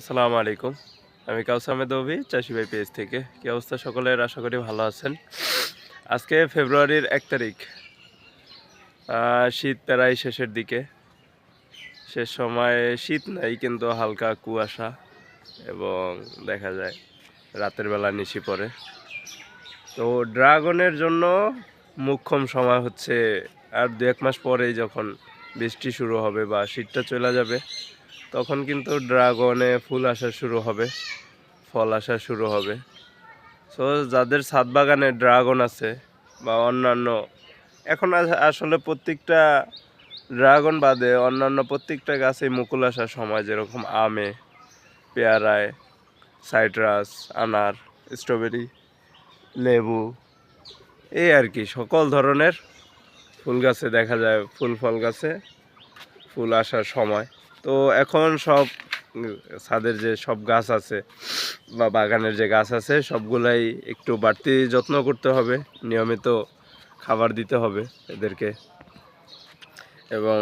আসসালামু আলাইকুম। আমি কাউসামেদ অভি চাষি ভাই পেজ থেকে। কি অবস্থা সকলের? আশা করি ভালো আছেন। আজকে ফেব্রুয়ারির এক তারিখ। শীত প্রায় শেষের দিকে। শেষ সময় শীত নাই, কিন্তু হালকা কুয়াশা এবং দেখা যায় রাতের বেলা নিশি পড়ে। তো ড্রাগনের জন্য মুখ্যম সময় হচ্ছে আর দু এক মাস পরেই যখন বৃষ্টি শুরু হবে বা শীতটা চলে যাবে তখন কিন্তু ড্রাগনে ফুল আসা শুরু হবে, ফল আসা শুরু হবে। সো যাদের ছাদ বাগানে ড্রাগন আছে বা অন্যান্য, এখন আসলে প্রত্যেকটা ড্রাগন বাদে অন্যান্য প্রত্যেকটা গাছে মুকুল আসার সময়, যেরকম আমে, পেয়ারায়, সাইট্রাস, আনার, স্ট্রবেরি, লেবু, এই আর কি। সকল ধরনের ফুল গাছে দেখা যায়, ফুল ফল গাছে ফুল আসার সময়। তো এখন সব ছাদের যে সব গাছ আছে বা বাগানের যে গাছ আছে, সবগুলাই একটু বাড়তি যত্ন করতে হবে। নিয়মিত খাবার দিতে হবে এদেরকে। এবং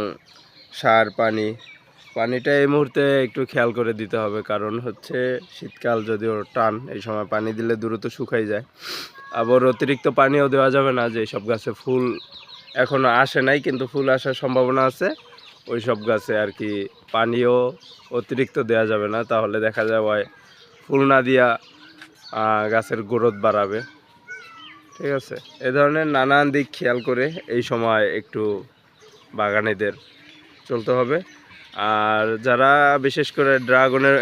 সার, পানি, পানিটা এই মুহূর্তে একটু খেয়াল করে দিতে হবে। কারণ হচ্ছে শীতকাল যদিও টান, এই সময় পানি দিলে দ্রুত শুকাই যায়। আবার অতিরিক্ত পানিও দেওয়া যাবে না যে সব গাছে ফুল এখনও আসে নাই, কিন্তু ফুল আসার সম্ভাবনা আছে। ওই সব গাছে আর কি পানিও অতিরিক্ত দেওয়া যাবে না, তাহলে দেখা যায় ফুল না দিয়া গাছের গ্রোথ বাড়াবে। ঠিক আছে? এ ধরনের নানান দিক খেয়াল করে এই সময় একটু বাগানেদের চলতে হবে। আর যারা বিশেষ করে ড্রাগনের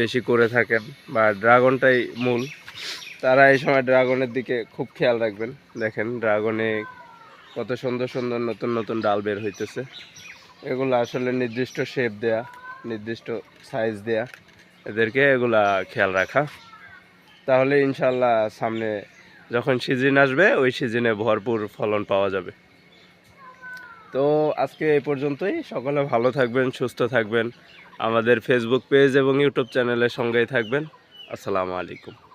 বেশি করে থাকেন বা ড্রাগনটাই মূল, তারা এই সময় ড্রাগনের দিকে খুব খেয়াল রাখবেন। দেখেন, ড্রাগনে কত সুন্দর সুন্দর নতুন নতুন ডাল বের হইতেছে। এগুলো আসলে নির্দিষ্ট শেপ দেয়া, নির্দিষ্ট সাইজ দেয়া। এদেরকে এগুলা খেয়াল রাখা। তাহলে ইনশাল্লাহ সামনে যখন সিজন আসবে, ওই সিজনে ভরপুর ফলন পাওয়া যাবে। তো আজকে এই পর্যন্তই। সকলে ভালো থাকবেন, সুস্থ থাকবেন। আমাদের ফেসবুক পেজ এবং ইউটিউব চ্যানেলের সঙ্গেই থাকবেন। আসসালামু আলাইকুম।